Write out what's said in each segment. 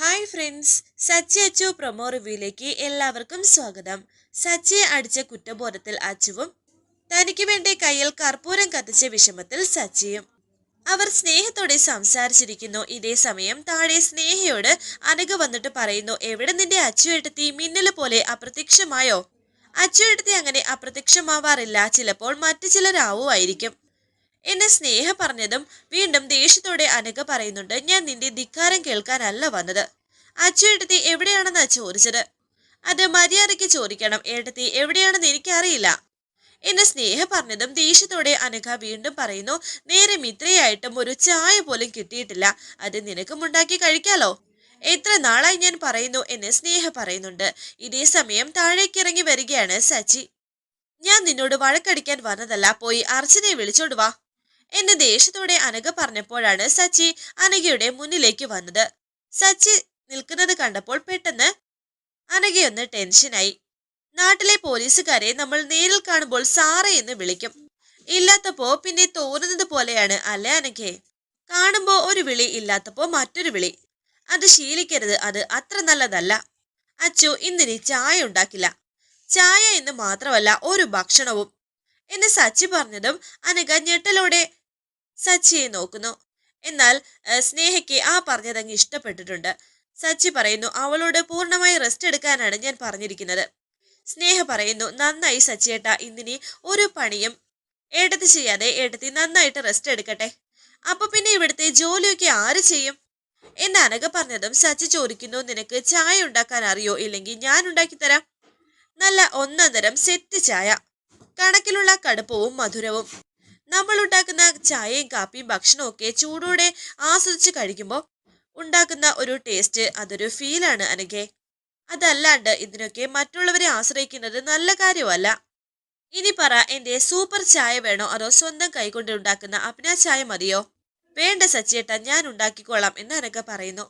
Hi friends Sachi Achu promo റിവ്യൂയിലേക്ക് എല്ലാവർക്കും സ്വാഗതം. സച്ചിയെ അടിച്ച കുറ്റബോധത്തിൽ അച്ചുവും തനിക്ക് വേണ്ടി കയ്യിൽ കർപ്പൂരം കത്തിച്ച വിഷമത്തിൽ സച്ചിയും. അവർ സ്നേഹത്തോടെ സംസാരിച്ചിരിക്കുന്നു. ഇതേ സമയം താഴെ സ്നേഹയോട് അനഘ വന്നിട്ട് പറയുന്നു എവിടെ നിന്റെ അച്ചു എടുത്തി? മിന്നൽ പോലെ അപ്രത്യക്ഷമായോ? അച്ചു എടുത്തി അങ്ങനെ അപ്രത്യക്ഷമാവാറില്ല. ചിലപ്പോൾ മറ്റു ചിലരാവുമായിരിക്കും എന്നെ സ്നേഹ പറഞ്ഞതും വീണ്ടും ദേഷ്യത്തോടെ അനഘ പറയുന്നുണ്ട് ഞാൻ നിന്റെ ധിക്കാരം കേൾക്കാനല്ല വന്നത്. അച്ചു ഏട്ടത്തി എവിടെയാണെന്നാ ചോദിച്ചത്? അത് മര്യാദയ്ക്ക് ചോദിക്കണം. ഏട്ടത്തി എവിടെയാണെന്ന് എനിക്കറിയില്ല. എന്നെ സ്നേഹ പറഞ്ഞതും ദേഷ്യത്തോടെ അനഘ വീണ്ടും പറയുന്നു നേരെ മിത്രയായിട്ടും ഒരു ചായ പോലും കിട്ടിയിട്ടില്ല. അത് നിനക്കും ഉണ്ടാക്കി കഴിക്കാലോ? എത്ര നാളായി ഞാൻ പറയുന്നു എന്ന് സ്നേഹ പറയുന്നുണ്ട്. ഇതേ സമയം താഴേക്കിറങ്ങി വരികയാണ് സച്ചി. ഞാൻ നിന്നോട് വഴക്കടിക്കാൻ വന്നതല്ല. പോയി അർച്ചനയെ വിളിച്ചോണ്ട് വാ. എന്നെ ദേഷ്യത്തോടെ അനഘ പറഞ്ഞപ്പോഴാണ് സച്ചി അനഘയുടെ മുന്നിലേക്ക് വന്നത്. സച്ചി നിൽക്കുന്നത് കണ്ടപ്പോൾ പെട്ടെന്ന് അനഘയൊന്ന് ടെൻഷനായി നാട്ടിലെ പോലീസുകാരെ നമ്മൾ നേരിൽ കാണുമ്പോൾ സാറേ എന്ന് വിളിക്കും. ഇല്ലാത്തപ്പോ പിന്നെ തോന്നുന്നത് പോലെയാണ് അല്ലേ അനഘേ? കാണുമ്പോ ഒരു വിളി ഇല്ലാത്തപ്പോ മറ്റൊരു വിളി. അത് ശീലിക്കരുത് അത് അത്ര നല്ലതല്ല. അച്ചു ഇന്നിനി ചായ ഉണ്ടാക്കില്ല. ചായ എന്ന് മാത്രമല്ല ഒരു ഭക്ഷണവും. എന്ന് സച്ചി പറഞ്ഞതും അനഘ ഞെട്ടലോടെ സച്ചിയെ നോക്കുന്നു. എന്നാൽ സ്നേഹയ്ക്ക് ആ പറഞ്ഞതങ്ങ് ഇഷ്ടപ്പെട്ടിട്ടുണ്ട്. സച്ചി പറയുന്നു അവളോട് പൂർണമായി റെസ്റ്റ് എടുക്കാനാണ് ഞാൻ പറഞ്ഞിരിക്കുന്നത്. സ്നേഹ പറയുന്നു നന്നായി സച്ചിയേട്ട ഇന്നിനി ഒരു പണിയും ഏട്ടത്തി ചെയ്യാതെ ഏട്ടത്തി നന്നായിട്ട് റെസ്റ്റ് എടുക്കട്ടെ. അപ്പൊ പിന്നെ ഇവിടുത്തെ ജോലിയൊക്കെ ആര് ചെയ്യും? എന്ന് അനഘ പറഞ്ഞതും സച്ചി ചോദിക്കുന്നു നിനക്ക് ചായ ഉണ്ടാക്കാൻ അറിയോ? ഇല്ലെങ്കിൽ ഞാൻ ഉണ്ടാക്കി തരാം. നല്ല ഒന്നാം തരം സെറ്റ് ചായ. കണക്കിലുള്ള കടുപ്പവും മധുരവും. നമ്മൾ ഉണ്ടാക്കുന്ന ചായയും കാപ്പിയും ഭക്ഷണവും ഒക്കെ ചൂടോടെ ആസ്വദിച്ച് കഴിക്കുമ്പോൾ ഉണ്ടാക്കുന്ന ഒരു ടേസ്റ്റ് അതൊരു ഫീലാണ് അനഘേ. അതല്ലാണ്ട് ഇതിനൊക്കെ മറ്റുള്ളവരെ ആശ്രയിക്കുന്നത് നല്ല കാര്യമല്ല. ഇനി പറ എന്റെ സൂപ്പർ ചായ വേണോ? അതോ സ്വന്തം കൈകൊണ്ട് ഉണ്ടാക്കുന്ന അപ്ന ചായ മതിയോ? വേണ്ട സച്ചേട്ട ഞാൻ ഉണ്ടാക്കിക്കോളാം എന്ന് അനഘ പറയുന്നു.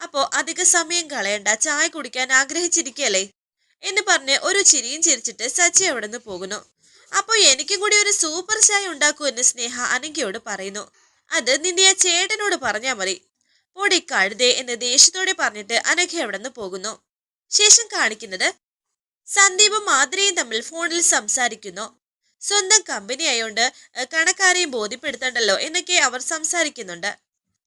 അപ്പോ അധിക സമയം കളയണ്ട ചായ കുടിക്കാൻ ആഗ്രഹിച്ചിരിക്കല്ലേ എന്ന് പറഞ്ഞ് ഒരു ചിരിയും ചിരിച്ചിട്ട് സച്ചി അവിടെ നിന്ന് പോകുന്നു. അപ്പൊ എനിക്കും കൂടി ഒരു സൂപ്പർ ചായ ഉണ്ടാക്കൂ എന്ന് സ്നേഹ അനങ്കയോട് പറയുന്നു. അത് നിന്റെ ആ ചേട്ടനോട് പറഞ്ഞാൽ മതി. പൊടി കഴുതേ എന്ന് ദേഷ്യത്തോടെ പറഞ്ഞിട്ട് അനഘ അവിടെ നിന്ന് പോകുന്നു. ശേഷം കാണിക്കുന്നത് സന്ദീപും മാധുരയും തമ്മിൽ ഫോണിൽ സംസാരിക്കുന്നു. സ്വന്തം കമ്പനി ആയതുകൊണ്ട് കണക്കാരെയും ബോധ്യപ്പെടുത്തണ്ടല്ലോ എന്നൊക്കെ അവർ സംസാരിക്കുന്നുണ്ട്.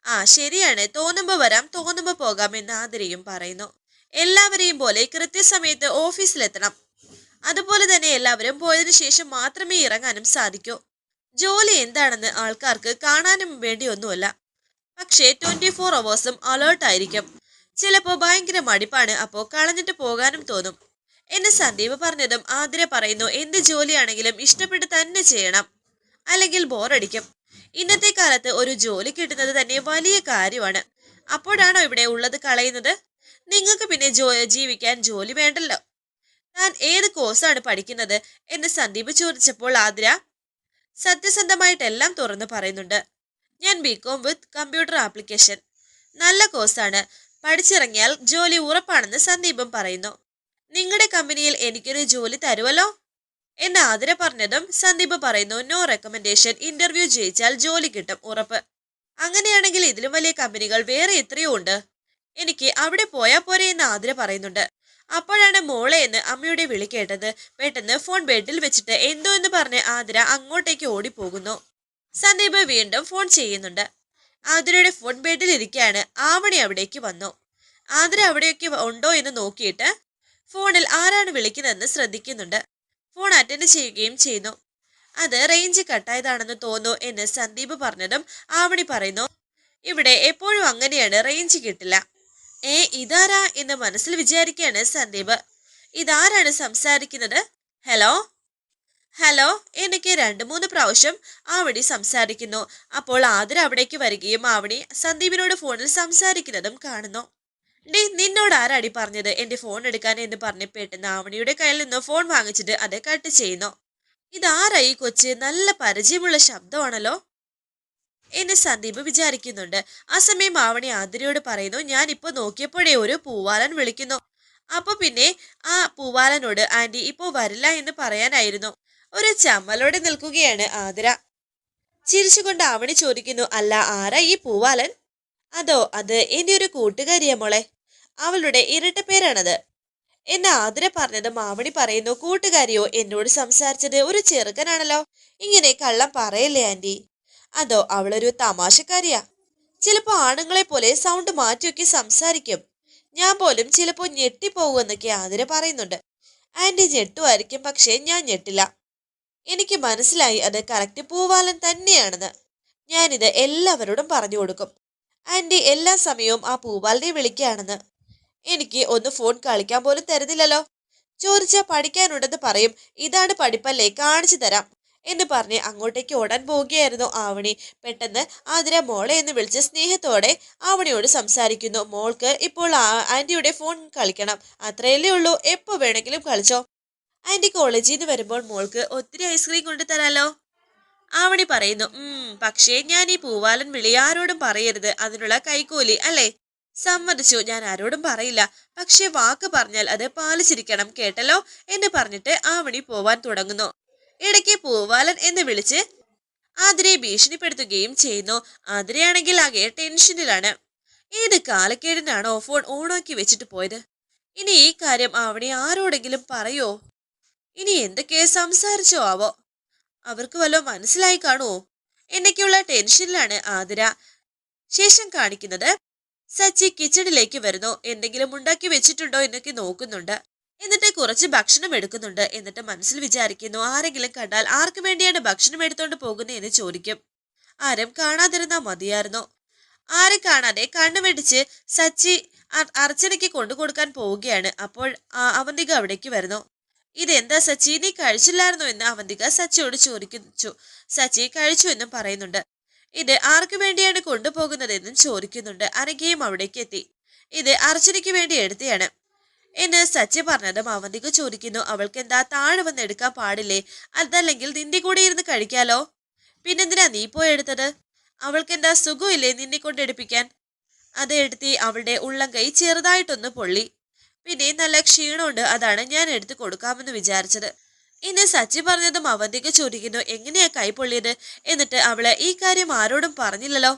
ആ ശരിയാണ്. തോന്നുമ്പോ വരാം തോന്നുമ്പോ പോകാം എന്ന് ആതിരയും പറയുന്നു. എല്ലാവരെയും പോലെ കൃത്യസമയത്ത് ഓഫീസിലെത്തണം. അതുപോലെ തന്നെ എല്ലാവരും പോയതിനു ശേഷം മാത്രമേ ഇറങ്ങാനും സാധിക്കൂ. ജോലി എന്താണെന്ന് ആൾക്കാർക്ക് കാണാനും വേണ്ടിയൊന്നുമല്ല. പക്ഷേ ട്വന്റി ഫോർ അവേഴ്സും അലേർട്ടായിരിക്കും ചിലപ്പോൾ ഭയങ്കര മടിപ്പാണ് അപ്പോൾ കളഞ്ഞിട്ട് പോകാനും തോന്നും. എന്ന് സന്ദീപ് പറഞ്ഞതും ആതിര പറയുന്നു എന്ത് ജോലിയാണെങ്കിലും ഇഷ്ടപ്പെട്ട് തന്നെ ചെയ്യണം. അല്ലെങ്കിൽ ബോറടിക്കും. ഇന്നത്തെ കാലത്ത് ഒരു ജോലി കിട്ടുന്നത് തന്നെ വലിയ കാര്യമാണ്. അപ്പോഴാണോ ഇവിടെ ഉള്ളത് കളയുന്നത്? നിങ്ങൾക്ക് പിന്നെ ജീവിക്കാൻ ജോലി വേണ്ടല്ലോ. താൻ ഏത് കോഴ്സാണ് പഠിക്കുന്നത്? എന്ന് സന്ദീപ് ചോദിച്ചപ്പോൾ ആതിര സത്യസന്ധമായിട്ടെല്ലാം തുറന്നു പറയുന്നുണ്ട്. ഞാൻ ബികോം വിത്ത് കമ്പ്യൂട്ടർ ആപ്ലിക്കേഷൻ നല്ല കോഴ്സാണ് പഠിച്ചിറങ്ങിയാൽ ജോലി ഉറപ്പാണെന്ന് സന്ദീപം പറയുന്നു. നിങ്ങളുടെ കമ്പനിയിൽ എനിക്കൊരു ജോലി തരുമല്ലോ എന്ന് ആതിര പറഞ്ഞതും സന്ദീപ് പറയുന്നു നോ റെക്കമെൻഡേഷൻ ഇന്റർവ്യൂ ജയിച്ചാൽ ജോലി കിട്ടും ഉറപ്പ്. അങ്ങനെയാണെങ്കിൽ ഇതിലും വലിയ കമ്പനികൾ വേറെ എത്രയോ ഉണ്ട്. എനിക്ക് അവിടെ പോയാൽ പോരെ എന്ന് ആതിര പറയുന്നുണ്ട്. അപ്പോഴാണ് മോളെ എന്ന് അമ്മയുടെ വിളി കേട്ടത്. പെട്ടെന്ന് ഫോൺ ബെഡിൽ വെച്ചിട്ട് എന്തോ എന്ന് പറഞ്ഞ് ആതിര അങ്ങോട്ടേക്ക് ഓടിപ്പോകുന്നു. സന്ദീപ് വീണ്ടും ഫോൺ ചെയ്യുന്നുണ്ട്. ആതിരയുടെ ഫോൺ ബെഡിൽ ഇരിക്കുകയാണ് ആവണി അവിടേക്ക് വന്നു. ആതിര അവിടെയൊക്കെ ഉണ്ടോ എന്ന് നോക്കിയിട്ട് ഫോണിൽ ആരാണ് വിളിക്കുന്നതെന്ന് ശ്രദ്ധിക്കുന്നുണ്ട്. ഫോൺ അറ്റൻഡ് ചെയ്യുകയും ചെയ്യുന്നു. അത് റേഞ്ച് കട്ടായതാണെന്ന് തോന്നുന്നു എന്ന് സന്ദീപ് പറഞ്ഞതും ആവണി പറയുന്നു. ഇവിടെ എപ്പോഴും അങ്ങനെയാണ് റേഞ്ച് കിട്ടില്ല. ഏ ഇതാരാ എന്ന് മനസ്സിൽ വിചാരിക്കുകയാണ് സന്ദീപ്. ഇതാരാണ് സംസാരിക്കുന്നത്? ഹലോ? ഹലോ എനിക്ക് രണ്ട് മൂന്ന് പ്രാവശ്യം ആവണി സംസാരിക്കുന്നു. അപ്പോൾ ആതിര അവിടേക്ക് വരികയും ആവണി സന്ദീപിനോട് ഫോണിൽ സംസാരിക്കുന്നതും കാണുന്നു. ഡേ നിന്നോട് ആരാടി പറഞ്ഞത്? എന്റെ ഫോൺ എടുക്കാൻ എന്ന് പറഞ്ഞ് പെട്ടെന്ന് ആവണിയുടെ കയ്യിൽ നിന്ന് ഫോൺ വാങ്ങിച്ചിട്ട് അത് കട്ട് ചെയ്യുന്നു. ഇതാരായി കൊച്ച്? നല്ല പരിചയമുള്ള ശബ്ദമാണല്ലോ. എന്ന് സന്ദീപ് വിചാരിക്കുന്നുണ്ട്. ആ സമയം ആവണി ആതിരയോട് പറയുന്നു ഞാൻ ഇപ്പൊ നോക്കിയപ്പോഴേ ഒരു പൂവാലൻ വിളിക്കുന്നു. അപ്പൊ പിന്നെ ആ പൂവാലനോട് ആന്റി ഇപ്പോ വരില്ല എന്ന് പറയാനായിരുന്നു. ഒരു ചമ്മലോടെ നിൽക്കുകയാണ് ആതിര. ചിരിച്ചുകൊണ്ട് ആവണി ചോദിക്കുന്നു അല്ല ആരാ ഈ പൂവാലൻ? അതോ അത് എന്റെ ഒരു കൂട്ടുകാരിയ മോളെ. അവളുടെ ഇരട്ട പേരാണത്. എന്നെ ആതിര പറഞ്ഞത് മാവണി പറയുന്നു കൂട്ടുകാരിയോ? എന്നോട് സംസാരിച്ചത് ഒരു ചെറുക്കനാണല്ലോ. ഇങ്ങനെ കള്ളം പറയല്ലേ ആന്റി? അതോ അവളൊരു തമാശക്കാരിയാ? ചിലപ്പോ ആണുങ്ങളെ പോലെ സൗണ്ട് മാറ്റിയൊക്കെ സംസാരിക്കും. ഞാൻ പോലും ചിലപ്പോ ഞെട്ടിപ്പോകുമെന്നൊക്കെ ആതിര പറയുന്നുണ്ട്. ആന്റി ഞെട്ടുമായിരിക്കും പക്ഷേ ഞാൻ ഞെട്ടില്ല. എനിക്ക് മനസ്സിലായി അത് കറക്റ്റ് പൂവാലൻ തന്നെയാണെന്ന്. ഞാനിത് എല്ലാവരോടും പറഞ്ഞു കൊടുക്കും. ആന്റി എല്ലാ സമയവും ആ പൂവാലിനെ വിളിക്കുകയാണെന്ന്. എനിക്ക് ഒന്ന് ഫോൺ കളിക്കാൻ പോലും തരുന്നില്ലല്ലോ. ചോദിച്ചാൽ പഠിക്കാനുണ്ടെന്ന് പറയും. ഇതാണ് പഠിപ്പല്ലേ കാണിച്ചു തരാം. എന്ന് പറഞ്ഞ് അങ്ങോട്ടേക്ക് ഓടാൻ പോവുകയായിരുന്നു ആവണി. പെട്ടെന്ന് ആതിര മോളെ എന്ന് വിളിച്ച് സ്നേഹത്തോടെ ആവണിയോട് സംസാരിക്കുന്നു. മോൾക്ക് ഇപ്പോൾ ആന്റിയുടെ ഫോൺ കളിക്കണം. അത്രയല്ലേ ഉള്ളൂ. എപ്പോ വേണമെങ്കിലും കളിച്ചോ. ആന്റി കോളേജിൽ നിന്ന് വരുമ്പോൾ മോൾക്ക് ഒത്തിരി ഐസ്ക്രീം കൊണ്ടു തരാലോ. ആവണി പറയുന്നു പക്ഷേ ഞാൻ ഈ പൂവാലൻ വിളി ആരോടും പറയരുത്. അതിനുള്ള കൈക്കൂലി അല്ലേ? സമ്മതിച്ചു. ഞാൻ ആരോടും പറയില്ല. പക്ഷേ വാക്ക് പറഞ്ഞാൽ അത് പാലിച്ചിരിക്കണം. കേട്ടല്ലോ? എന്ന് പറഞ്ഞിട്ട് ആവണി പോവാൻ തുടങ്ങുന്നു. ഇടയ്ക്ക് പൂവാലൻ എന്ന് വിളിച്ച് ആതിരയെ ഭീഷണിപ്പെടുത്തുകയും ചെയ്യുന്നു. ആതിരയാണെങ്കിൽ ആകെ ടെൻഷനിലാണ്. ഏത് കാലക്കേടിനാണോ ഫോൺ ഓണാക്കി വെച്ചിട്ട് പോയത്? ഇനി ഈ കാര്യം അവിടെ ആരോടെങ്കിലും പറയോ? ഇനി എന്തൊക്കെ സംസാരിച്ചോ ആവോ? അവർക്ക് വല്ലതും മനസ്സിലായി കാണുമോ എന്നൊക്കെയുള്ള ടെൻഷനിലാണ് ആതിര. ശേഷം കാണിക്കുന്നത് സച്ചി കിച്ചണിലേക്ക് വരുന്നു. എന്തെങ്കിലും ഉണ്ടാക്കി വെച്ചിട്ടുണ്ടോ എന്നൊക്കെ നോക്കുന്നുണ്ട്. എന്നിട്ട് കുറച്ച് ഭക്ഷണം എടുക്കുന്നുണ്ട്. എന്നിട്ട് മനസ്സിൽ വിചാരിക്കുന്നു ആരെങ്കിലും കണ്ടാൽ ആർക്ക് വേണ്ടിയാണ് ഭക്ഷണം എടുത്തോണ്ട് പോകുന്നത് എന്ന് ചോദിക്കും. ആരും കാണാതിരുന്നാ മതിയായിരുന്നു. ആരെ കാണാതെ? കണ്ണു വെടിച്ച് സച്ചി അർച്ചനയ്ക്ക് കൊണ്ടു കൊടുക്കാൻ പോവുകയാണ്. അപ്പോൾ അവന്തിക അവിടേക്ക് വരുന്നു. ഇതെന്താ സച്ചി? നീ കഴിച്ചില്ലായിരുന്നു? എന്ന് അവന്തിക സച്ചിയോട് ചോദിക്കുന്നു. സച്ചി കഴിച്ചു എന്നും പറയുന്നുണ്ട്. ഇത് ആർക്കു വേണ്ടിയാണ് കൊണ്ടുപോകുന്നതെന്നും ചോദിക്കുന്നുണ്ട്. അനഘയും അവിടേക്ക് എത്തി. ഇത് അർച്ചനയ്ക്ക് വേണ്ടി എടുത്തയാണ്. എന്ന് സച്ചി പറഞ്ഞതും അവന്തിക ചോദിക്കുന്നു അവൾക്ക് എന്താ താഴെ വന്ന് എടുക്കാൻ പാടില്ലേ? അതല്ലെങ്കിൽ നിന്റെ കൂടെ ഇരുന്ന് കഴിക്കാലോ? പിന്നെന്തിനാ നീ പോയി എടുത്തത്? അവൾക്ക് എന്താ സുഖമില്ലേ നിന്നെ കൊണ്ട് എടുപ്പിക്കാൻ? അത് എടുത്തി അവളുടെ ഉള്ളം കൈ ചെറുതായിട്ടൊന്ന് പൊള്ളി. പിന്നെ നല്ല ക്ഷീണമുണ്ട് അതാണ് ഞാൻ എടുത്തു കൊടുക്കാമെന്ന് വിചാരിച്ചത്. ഇന്ന് സച്ചി പറഞ്ഞതും അവന്തിക ചോദിക്കുന്നു എങ്ങനെയാ കൈ പൊള്ളിയത്? എന്നിട്ട് അവൾ ഈ കാര്യം ആരോടും പറഞ്ഞില്ലല്ലോ.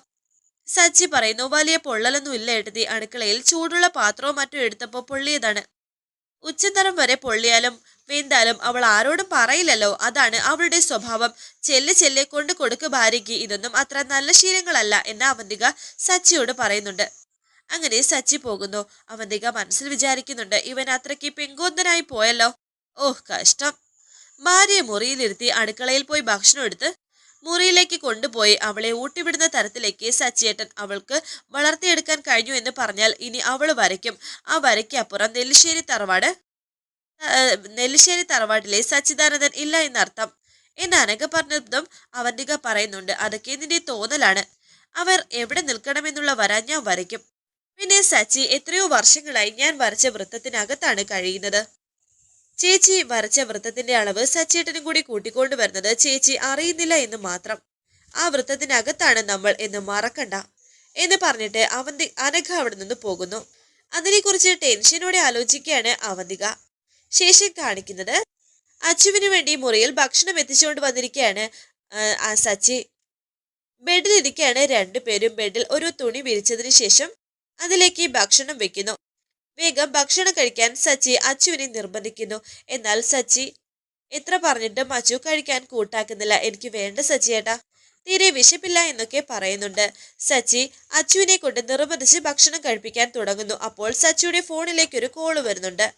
സച്ചി പറയുന്നു വലിയ പൊള്ളലൊന്നും ഇല്ല എഴുതി അടുക്കളയിൽ ചൂടുള്ള പാത്രവും മറ്റും എടുത്തപ്പോൾ പൊള്ളിയതാണ്. ഉച്ചതരം വരെ പൊള്ളിയാലും വീന്താലും അവൾ ആരോടും പറയില്ലല്ലോ. അതാണ് അവളുടെ സ്വഭാവം. ചെല്ല് ചെല്ലെ കൊണ്ട് കൊടുക്ക് ഭാര്യയ്ക്ക് ഇതൊന്നും അത്ര നല്ല ശീലങ്ങളല്ല എന്ന് അവന്തിക സച്ചിയോട് പറയുന്നുണ്ട്. അങ്ങനെ സച്ചി പോകുന്നു. അവന്തിക മനസ്സിൽ വിചാരിക്കുന്നുണ്ട് ഇവൻ അത്രയ്ക്ക് പെങ്കോന്തനായി പോയല്ലോ. ഓഹ് കഷ്ടം. ഭാര്യയെ മുറിയിലിരുത്തി അടുക്കളയിൽ പോയി ഭക്ഷണം എടുത്ത് മുറിയിലേക്ക് കൊണ്ടുപോയി അവളെ ഊട്ടിവിടുന്ന തരത്തിലേക്ക് സച്ചിയേട്ടൻ അവൾക്ക് വളർത്തിയെടുക്കാൻ കഴിഞ്ഞു എന്ന് പറഞ്ഞാൽ ഇനി അവൾ വരയ്ക്കും. ആ വരയ്ക്കപ്പുറം നെല്ലിശ്ശേരി തറവാട് നെല്ലിശ്ശേരി തറവാട്ടിലെ സച്ചിദാനന്ദൻ ഇല്ല എന്നർത്ഥം. എന്ന് അനഘ പറഞ്ഞതും അവന്തിക പറയുന്നുണ്ട്. അതൊക്കെ നിന്റെ തോന്നലാണ്. അവർ എവിടെ നിൽക്കണമെന്നുള്ള വര ഞാൻ വരയ്ക്കും. പിന്നെ സച്ചി എത്രയോ വർഷങ്ങളായി ഞാൻ വരച്ച വൃത്തത്തിനകത്താണ് കഴിയുന്നത്. ചേച്ചി വരച്ച വൃത്തത്തിന്റെ അളവ് സച്ചേട്ടനും കൂടി കൂട്ടിക്കൊണ്ടു വരുന്നത് ചേച്ചി അറിയുന്നില്ല എന്ന് മാത്രം. ആ വൃത്തത്തിനകത്താണ് നമ്മൾ എന്ന് മറക്കണ്ട എന്ന് പറഞ്ഞിട്ട് അവന്തി അനഘ അവിടെ നിന്ന് പോകുന്നു. അതിനെക്കുറിച്ച് ടെൻഷനോടെ ആലോചിക്കുകയാണ് അവന്തിക. ശേഷം കാണിക്കുന്നത് അച്ചുവിനു വേണ്ടി മുറിയിൽ ഭക്ഷണം എത്തിച്ചുകൊണ്ട് വന്നിരിക്കുകയാണ് സച്ചി. ബെഡിലിരിക്കുകയാണ് രണ്ടുപേരും ബെഡിൽ ഒരു തുണി വിരിച്ചതിന് ശേഷം അതിലേക്ക് ഭക്ഷണം വെക്കുന്നു. വേഗം ഭക്ഷണം കഴിക്കാൻ സച്ചി അച്ചുവിനെ നിർബന്ധിക്കുന്നു. എന്നാൽ സച്ചി എത്ര പറഞ്ഞിട്ടും അച്ചു കഴിക്കാൻ കൂട്ടാക്കുന്നില്ല. എനിക്ക് വേണ്ട സച്ചിയേട്ടാ തീരെ വിശപ്പില്ല എന്നൊക്കെ പറയുന്നുണ്ട്. സച്ചി അച്ചുവിനെ കൊണ്ട് നിർബന്ധിച്ച് ഭക്ഷണം കഴിപ്പിക്കാൻ തുടങ്ങുന്നു. അപ്പോൾ സച്ചിയുടെ ഫോണിലേക്ക് ഒരു കോൾ വരുന്നുണ്ട്.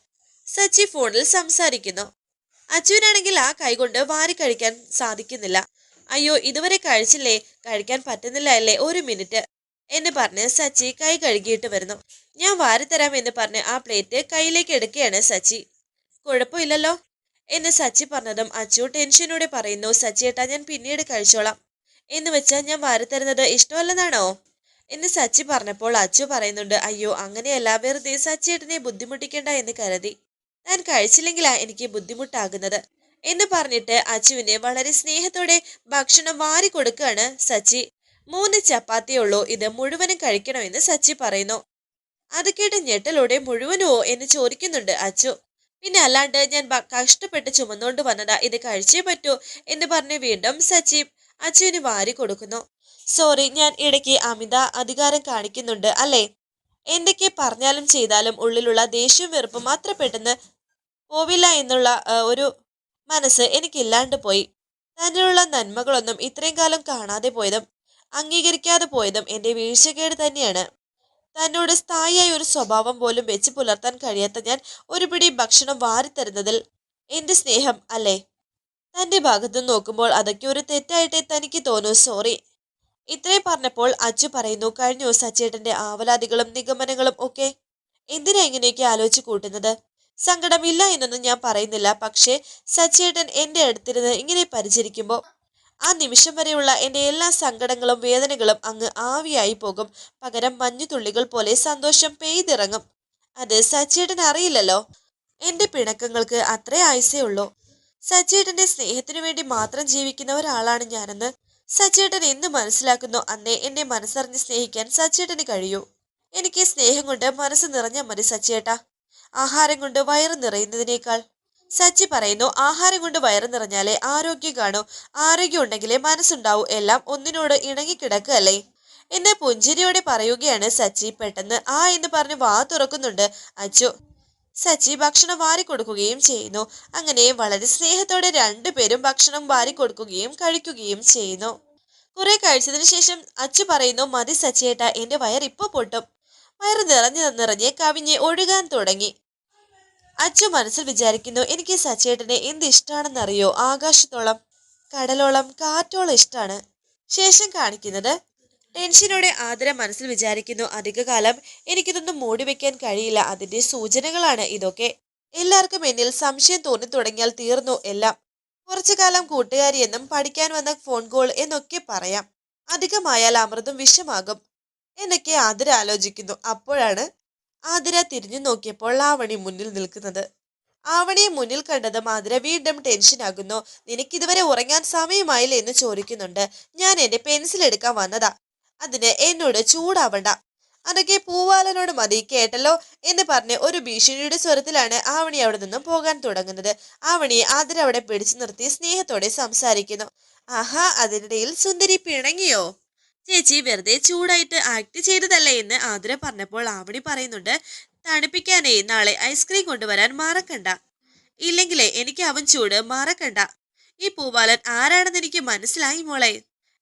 സച്ചി ഫോണിൽ സംസാരിക്കുന്നു. അച്ചുവിനാണെങ്കിൽ ആ കൈകൊണ്ട് വാരി കഴിക്കാൻ സാധിക്കുന്നില്ല. അയ്യോ ഇതുവരെ കഴിച്ചില്ലേ? കഴിക്കാൻ പറ്റുന്നില്ല അല്ലേ? ഒരു മിനിറ്റ് എന്ന് പറഞ്ഞ് സച്ചി കൈ കഴുകിയിട്ട് വരുന്നു. ഞാൻ വാരിത്തരാം എന്ന് പറഞ്ഞ് ആ പ്ലേറ്റ് കയ്യിലേക്ക് എടുക്കുകയാണ് സച്ചി. കുഴപ്പമില്ലല്ലോ എന്ന് സച്ചി പറഞ്ഞതും അച്ചു ടെൻഷനോടെ പറയുന്നു സച്ചിയേട്ടാ ഞാൻ പിന്നീട് കഴിച്ചോളാം. എന്ന് വെച്ചാൽ ഞാൻ വാരിത്തരുന്നത് ഇഷ്ടമല്ലെന്നാണോ? എന്ന് സച്ചി പറഞ്ഞപ്പോൾ അച്ചു പറയുന്നുണ്ട് അയ്യോ അങ്ങനെയല്ല വെറുതെ സച്ചിയേട്ടനെ ബുദ്ധിമുട്ടിക്കണ്ട എന്ന് കരുതി. താൻ കഴിച്ചില്ലെങ്കിലാ എനിക്ക് ബുദ്ധിമുട്ടാകുന്നത്. എന്ന് പറഞ്ഞിട്ട് അച്ചുവിനെ വളരെ സ്നേഹത്തോടെ ഭക്ഷണം വാരി കൊടുക്കുകയാണ് സച്ചി. മൂന്ന് ചപ്പാത്തിയേ ഉള്ളൂ ഇത് മുഴുവനും കഴിക്കണമെന്ന് സച്ചി പറയുന്നു. അത് കേട്ട് ഞെട്ടലോടെ മുഴുവനുമോ എന്ന് ചോദിക്കുന്നുണ്ട് അച്ചു. പിന്നെ അല്ലാണ്ട് ഞാൻ കഷ്ടപ്പെട്ട് ചുമന്നുകൊണ്ട് വന്നതാ. ഇത് കഴിച്ചേ പറ്റൂ എന്ന് പറഞ്ഞ് വീണ്ടും സച്ചി അച്ചുവിന് വാരി കൊടുക്കുന്നു. സോറി ഞാൻ ഇടയ്ക്ക് അമിത അധികാരം കാണിക്കുന്നുണ്ട് അല്ലേ? എന്തൊക്കെ പറഞ്ഞാലും ചെയ്താലും ഉള്ളിലുള്ള ദേഷ്യവും വെറുപ്പ് അത്ര പെട്ടെന്ന് പോവില്ല എന്നുള്ള ഒരു മനസ്സ് എനിക്കില്ലാണ്ട് പോയി. തന്നിലുള്ള നന്മകളൊന്നും ഇത്രയും കാലം കാണാതെ പോയതും അംഗീകരിക്കാതെ പോയതും എന്റെ വീഴ്ചകേട് തന്നെയാണ്. തന്നോട് സ്ഥായിയായ ഒരു സ്വഭാവം പോലും വെച്ച് പുലർത്താൻ കഴിയാത്ത ഞാൻ ഒരു പിടി ഭക്ഷണം വാരിത്തരുന്നതിൽ എന്റെ സ്നേഹം അല്ലേ? തന്റെ ഭാഗത്തു നോക്കുമ്പോൾ അതൊക്കെ ഒരു തെറ്റായിട്ടേ തനിക്ക് തോന്നൂ സോറി. ഇത്രയും പറഞ്ഞപ്പോൾ അച്ചു പറയുന്നു കഴിഞ്ഞു സച്ചേട്ടന്റെ ആവലാതികളും നിഗമനങ്ങളും ഒക്കെ എന്തിനാ ഇങ്ങനെയൊക്കെ ആലോചിച്ച് കൂട്ടുന്നത്? സങ്കടമില്ല എന്നൊന്നും ഞാൻ പറയുന്നില്ല പക്ഷേ സച്ചേട്ടൻ എന്റെ അടുത്തിരുന്ന് ഇങ്ങനെ പരിചരിക്കുമ്പോൾ ആ നിമിഷം വരെയുള്ള എന്റെ എല്ലാ സങ്കടങ്ങളും വേദനകളും അങ്ങ് ആവിയായി പോകും. പകരം മഞ്ഞുതുള്ളികൾ പോലെ സന്തോഷം പെയ്തിറങ്ങും. അത് സച്ചേട്ടൻ അറിയില്ലല്ലോ. എന്റെ പിണക്കങ്ങൾക്ക് അത്രേ ആയുസേ ഉള്ളൂ. സച്ചേട്ടന്റെ സ്നേഹത്തിനു വേണ്ടി മാത്രം ജീവിക്കുന്ന ഒരാളാണ് ഞാനെന്ന് സച്ചേട്ടൻ എന്ന് മനസ്സിലാക്കുന്നു. അന്നേ എന്നെ മനസ്സറിഞ്ഞ് സ്നേഹിക്കാൻ സച്ചേട്ടന് കഴിയൂ. എനിക്ക് സ്നേഹം കൊണ്ട് മനസ്സ് നിറഞ്ഞാൽ മതി സച്ചേട്ടാ ആഹാരം കൊണ്ട് വയറ് നിറയുന്നതിനേക്കാൾ സച്ചി പറയുന്നു ആഹാരം കൊണ്ട് വയറ് നിറഞ്ഞാലേ ആരോഗ്യം കാണൂ. ആരോഗ്യം ഉണ്ടെങ്കിലേ മനസ്സുണ്ടാവൂ. എല്ലാം ഒന്നിനോട് ഇണങ്ങിക്കിടക്കുകയല്ലേ? എന്നെ പുഞ്ചിരിയോടെ പറയുകയാണ് സച്ചി. പെട്ടെന്ന് ആ എന്ന് പറഞ്ഞ് വാ തുറക്കുന്നുണ്ട് അച്ചു. സച്ചി ഭക്ഷണം വാരി കൊടുക്കുകയും ചെയ്യുന്നു. അങ്ങനെ വളരെ സ്നേഹത്തോടെ രണ്ടുപേരും ഭക്ഷണം വാരി കൊടുക്കുകയും കഴിക്കുകയും ചെയ്യുന്നു. കുറെ കഴിച്ചതിന് ശേഷം അച്ചു പറയുന്നു മതി സച്ചിയേട്ട എന്റെ വയർ ഇപ്പൊ പൊട്ടും. വയറ് നിറഞ്ഞ് നിറഞ്ഞ് കവിഞ്ഞ് ഒഴുകാൻ തുടങ്ങി. അച്ചു മനസ്സിൽ വിചാരിക്കുന്നു എനിക്ക് സച്ചേട്ടനെ എന്ത് ഇഷ്ടമാണെന്നറിയോ ആകാശത്തോളം കടലോളം കാറ്റോളം ഇഷ്ടമാണ് ശേഷം കാണിക്കുന്നത് ടെൻഷനോടെ ആദരം മനസ്സിൽ വിചാരിക്കുന്നു അധികകാലം എനിക്കിതൊന്നും മൂടി വെക്കാൻ കഴിയില്ല. അതിന്റെ സൂചനകളാണ് ഇതൊക്കെ. എല്ലാവർക്കും എന്നിൽ സംശയം തോന്നി തുടങ്ങിയാൽ തീർന്നു. എല്ലാം കുറച്ചു കാലം കൂട്ടുകാരി എന്നും പഠിക്കാൻ വന്ന ഫോൺ കോൾ എന്നൊക്കെ പറയാം. അധികമായാൽ അമൃതും വിഷമാകും. എന്നൊക്കെ ആദര ആലോചിക്കുന്നു. അപ്പോഴാണ് ആതിര തിരിഞ്ഞു നോക്കിയപ്പോൾ ആവണി മുന്നിൽ നിൽക്കുന്നത്. ആവണിയെ മുന്നിൽ കണ്ടതും ആതിര വീണ്ടും ടെൻഷനാകുന്നു നിനക്കിതുവരെ ഉറങ്ങാൻ സമയമായില്ല എന്ന് ചോദിക്കുന്നുണ്ട്. ഞാൻ എന്റെ പെൻസിൽ എടുക്കാൻ വന്നതാ. അതിന് എന്നോട് ചൂടാവണ്ട. അതൊക്കെ പൂവാലനോട് മതി കേട്ടല്ലോ? എന്ന് പറഞ്ഞ് ഒരു ഭീഷണിയുടെ സ്വരത്തിലാണ് ആവണി അവിടെ നിന്നും പോകാൻ തുടങ്ങുന്നത്. ആവണിയെ ആതിര അവിടെ പിടിച്ചു നിർത്തി സ്നേഹത്തോടെ സംസാരിക്കുന്നു. ആഹാ അതിനിടയിൽ സുന്ദരി പിണങ്ങിയോ? ചേച്ചി വെറുതെ ചൂടായിട്ട് ആക്ട് ചെയ്തതല്ലേ എന്ന് ആതിര പറഞ്ഞപ്പോൾ ആവണി പറയുന്നുണ്ട് തണുപ്പിക്കാനേ നാളെ ഐസ്ക്രീം കൊണ്ടുവരാൻ മറക്കണ്ട. ഇല്ലെങ്കിലേ എനിക്ക് അവൻ ചൂട് മറക്കണ്ട. ഈ പൂവാലൻ ആരാണെന്ന് എനിക്ക് മനസ്സിലായി മോളെ.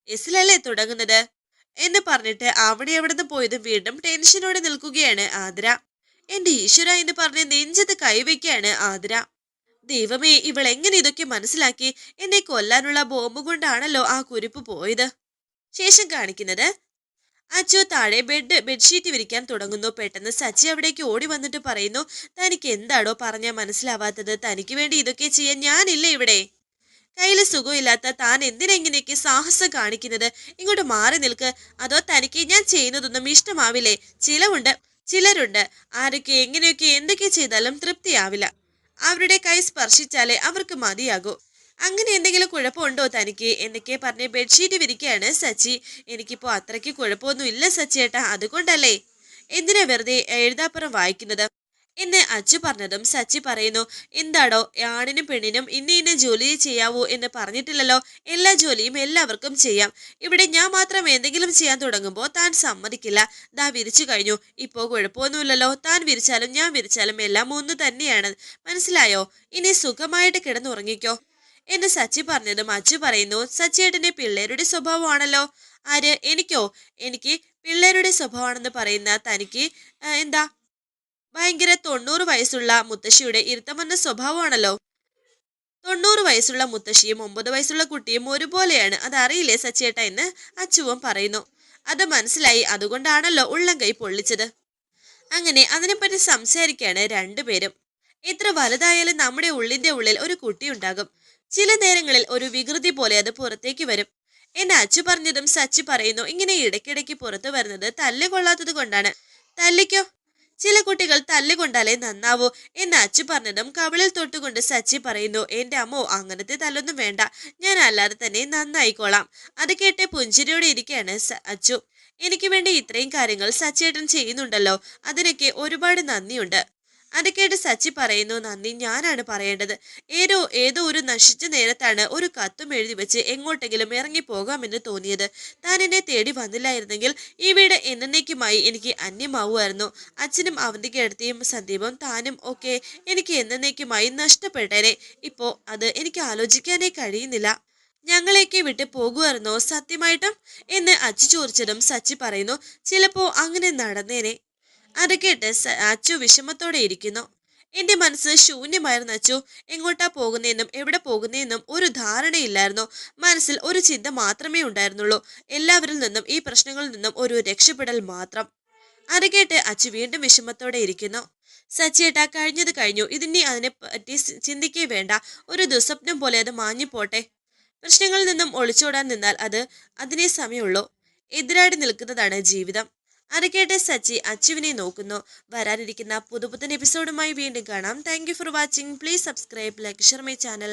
എസിലല്ലേ തുടങ്ങുന്നത്? എന്ന് പറഞ്ഞിട്ട് അവിടെ എവിടുന്ന് പോയത് വീണ്ടും ടെൻഷനോടെ നിൽക്കുകയാണ് ആതിര. എന്റെ ഈശ്വര എന്ന് പറഞ്ഞ് നെഞ്ചത്ത് കൈവയ്ക്കാണ് ആതിര. ദൈവമേ ഇവൾ എങ്ങനെ ഇതൊക്കെ മനസ്സിലാക്കി? എന്നെ കൊല്ലാനുള്ള ബോംബ് കൊണ്ടാണല്ലോ ആ കുരിപ്പ് പോയത്. ശേഷം കാണിക്കുന്നത് അച്ചു താഴെ ബെഡ് ബെഡ്ഷീറ്റ് വിരിക്കാൻ തുടങ്ങുന്നു. പെട്ടെന്ന് സച്ചി അവിടേക്ക് ഓടി വന്നിട്ട് പറയുന്നു തനിക്ക് എന്താണോ പറഞ്ഞാൽ മനസ്സിലാവാത്തത്? തനിക്ക് വേണ്ടി ഇതൊക്കെ ചെയ്യാൻ ഞാനില്ല ഇവിടെ? കയ്യിൽ സുഖമില്ലാത്ത താൻ എന്തിനാ ഇങ്ങനെയൊക്കെ സാഹസം കാണിക്കുന്നത്? ഇങ്ങോട്ട് മാറി നിൽക്ക്. അതോ തനിക്ക് ഞാൻ ചെയ്യുന്നതൊന്നും ഇഷ്ടമാവില്ലേ? ചിലവുണ്ട് ചിലരുണ്ട്. ആരൊക്കെ എങ്ങനെയൊക്കെ എന്തൊക്കെ ചെയ്താലും തൃപ്തിയാവില്ല. അവരുടെ കൈ സ്പർശിച്ചാലേ അവർക്ക് മതിയാകൂ. അങ്ങനെ എന്തെങ്കിലും കുഴപ്പമുണ്ടോ തനിക്ക്? എന്നൊക്കെ പറഞ്ഞ് ബെഡ്ഷീറ്റ് വിരിക്കുകയാണ് സച്ചി. എനിക്കിപ്പോൾ അത്രയ്ക്ക് കുഴപ്പമൊന്നും ഇല്ല സച്ചി ഏട്ടാ അതുകൊണ്ടല്ലേ? എന്തിനാ വെറുതെ എഴുതാപ്പുറം വായിക്കുന്നത്? എന്ന് അച്ചു പറഞ്ഞതും സച്ചി പറയുന്നു എന്താടോ ആണിനും പെണ്ണിനും ഇന്ന ഇന്ന ജോലി ചെയ്യാവൂ എന്ന് പറഞ്ഞിട്ടില്ലല്ലോ. എല്ലാ ജോലിയും എല്ലാവർക്കും ചെയ്യാം. ഇവിടെ ഞാൻ മാത്രം എന്തെങ്കിലും ചെയ്യാൻ തുടങ്ങുമ്പോൾ താൻ സമ്മതിക്കില്ല. ദാ വിരിച്ചു കഴിഞ്ഞു. ഇപ്പോൾ കുഴപ്പമൊന്നുമില്ലല്ലോ. താൻ വിരിച്ചാലും ഞാൻ വിരിച്ചാലും എല്ലാം ഒന്ന് തന്നെയാണ്. മനസ്സിലായോ? ഇനി സുഖമായിട്ട് കിടന്നുറങ്ങിക്കോ. എന്ന് സച്ചി പറഞ്ഞതും അച്ചു പറയുന്നു. സച്ചിയേട്ടന്റെ പിള്ളേരുടെ സ്വഭാവമാണല്ലോ. ആര്? എനിക്കോ? എനിക്ക് പിള്ളേരുടെ സ്വഭാവമാണെന്ന് പറയുന്ന തനിക്ക് എന്താ? ഭയങ്കര തൊണ്ണൂറ് വയസ്സുള്ള മുത്തശ്ശിയുടെ ഇരുത്തമെന്ന സ്വഭാവമാണല്ലോ. തൊണ്ണൂറ് വയസ്സുള്ള മുത്തശ്ശിയും ഒമ്പത് വയസ്സുള്ള കുട്ടിയും ഒരുപോലെയാണ്. അതറിയില്ലേ സച്ചേട്ട എന്ന് അച്ചുവും പറയുന്നു. അത് മനസ്സിലായി. അതുകൊണ്ടാണല്ലോ ഉള്ളം കൈ പൊള്ളിച്ചത്. അങ്ങനെ അതിനെപ്പറ്റി സംസാരിക്കുകയാണ് രണ്ടുപേരും. എത്ര വലുതായാലും നമ്മുടെ ഉള്ളിന്റെ ഉള്ളിൽ ഒരു കുട്ടി ഉണ്ടാകും. ചില നേരങ്ങളിൽ ഒരു വികൃതി പോലെ അത് പുറത്തേക്ക് വരും. എന്നെ അച്ചു പറഞ്ഞതും സച്ചി പറയുന്നു. ഇങ്ങനെ ഇടയ്ക്കിടയ്ക്ക് പുറത്തു വരുന്നത് തല്ല് കൊള്ളാത്തത് കൊണ്ടാണ്. തല്ലിക്കോ? ചില കുട്ടികൾ തല്ലുകൊണ്ടാലേ നന്നാവൂ എന്ന് അച്ചു പറഞ്ഞതും കവിളിൽ തൊട്ടുകൊണ്ട് സച്ചി പറയുന്നു. എന്റെ അമ്മോ അങ്ങനത്തെ തല്ലൊന്നും വേണ്ട. ഞാൻ അല്ലാതെ തന്നെ നന്നായിക്കോളാം. അത് കേട്ട് പുഞ്ചിരിയോടെ ഇരിക്കുകയാണ് അച്ചു. എനിക്ക് വേണ്ടി ഇത്രയും കാര്യങ്ങൾ സച്ചേട്ടൻ ചെയ്യുന്നുണ്ടല്ലോ. അതിനൊക്കെ ഒരുപാട് നന്ദിയുണ്ട്. അത് കേട്ട് സച്ചി പറയുന്നു. നന്ദി. ഞാനാണ് പറയേണ്ടത്. ഏതോ ഏതോ ഒരു നശിച്ച നേരത്താണ് ഒരു കത്തും എഴുതി വെച്ച് എങ്ങോട്ടെങ്കിലും ഇറങ്ങി പോകാമെന്ന് തോന്നിയത്. താൻ എന്നെ തേടി വന്നില്ലായിരുന്നെങ്കിൽ ഈ വീട് എന്നേക്കുമായി എനിക്ക് അന്യമാവുമായിരുന്നു. അച്ഛനും അവന്തികേടത്തിയും സന്ദീപും താനും ഒക്കെ എനിക്ക് എന്നേക്കുമായി നഷ്ടപ്പെട്ടേനെ. ഇപ്പോ അത് എനിക്ക് ആലോചിക്കാനേ കഴിയുന്നില്ല. ഞങ്ങളെയൊക്കെ വിട്ട് പോകുമായിരുന്നോ സത്യമായിട്ടും? എന്ന് അച്ചു ചോദിച്ചതും സച്ചി പറയുന്നു. ചിലപ്പോ അങ്ങനെ നടന്നേനെ. അത് കേട്ട് അച്ചു വിഷമത്തോടെ ഇരിക്കുന്നു. എന്റെ മനസ്സ് ശൂന്യമായിരുന്നു അച്ചു. എങ്ങോട്ടാ പോകുന്നതെന്നും എവിടെ പോകുന്നതെന്നും ഒരു ധാരണയില്ലായിരുന്നു. മനസ്സിൽ ഒരു ചിന്ത മാത്രമേ ഉണ്ടായിരുന്നുള്ളൂ. എല്ലാവരിൽ നിന്നും ഈ പ്രശ്നങ്ങളിൽ നിന്നും ഒരു രക്ഷപ്പെടൽ മാത്രം. അത് കേട്ട് അച്ചു വീണ്ടും വിഷമത്തോടെ ഇരിക്കുന്നു. സച്ചിയേട്ടാ കഴിഞ്ഞത് കഴിഞ്ഞു. ഇതിനി അതിനെ പറ്റി ചിന്തിക്കേ വേണ്ട. ഒരു ദുസ്വപ്നം പോലെ അത് മാഞ്ഞിപ്പോട്ടെ പ്രശ്നങ്ങളിൽ നിന്നും ഒളിച്ചോടാൻ നിന്നാൽ അത് അതിനേ സമയമുള്ളൂ. എതിരാടി നിൽക്കുന്നതാണ് ജീവിതം. അത് കേട്ട് സച്ചി അച്ചുവിനെ നോക്കുന്നു. വരാനിരിക്കുന്ന പുതുപുത്തൻ എപ്പിസോഡുമായി വീണ്ടും കാണാം. Thank for watching please subscribe like share my channel